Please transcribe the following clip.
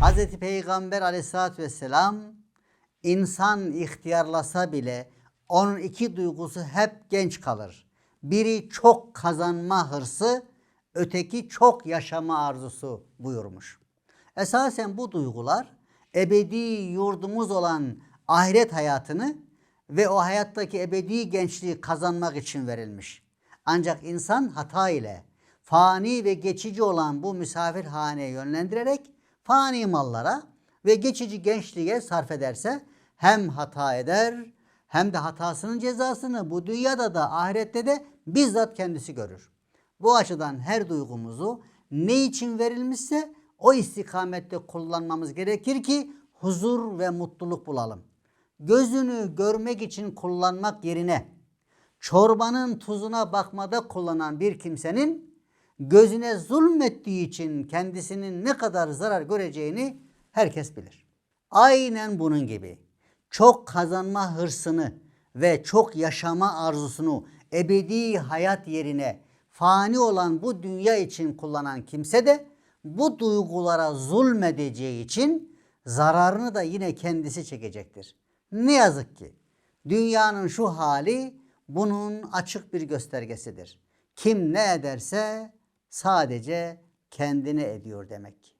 Hz. Peygamber aleyhissalatü vesselam insan ihtiyarlasa bile onun iki duygusu hep genç kalır. Biri çok kazanma hırsı, öteki çok yaşama arzusu buyurmuş. Esasen bu duygular ebedi yurdumuz olan ahiret hayatını ve o hayattaki ebedi gençliği kazanmak için verilmiş. Ancak insan hata ile fani ve geçici olan bu misafirhaneye yönlendirerek fani mallara ve geçici gençliğe sarf ederse hem hata eder hem de hatasının cezasını bu dünyada da ahirette de bizzat kendisi görür. Bu açıdan her duygumuzu ne için verilmişse o istikamette kullanmamız gerekir ki huzur ve mutluluk bulalım. Gözünü görmek için kullanmak yerine çorbanın tuzuna bakmada kullanan bir kimsenin gözüne zulmettiği için kendisinin ne kadar zarar göreceğini herkes bilir. Aynen bunun gibi çok kazanma hırsını ve çok yaşama arzusunu ebedi hayat yerine fani olan bu dünya için kullanan kimse de bu duygulara zulmedeceği için zararını da yine kendisi çekecektir. Ne yazık ki dünyanın şu hali bunun açık bir göstergesidir. Kim ne ederse sadece kendine ediyor demek ki.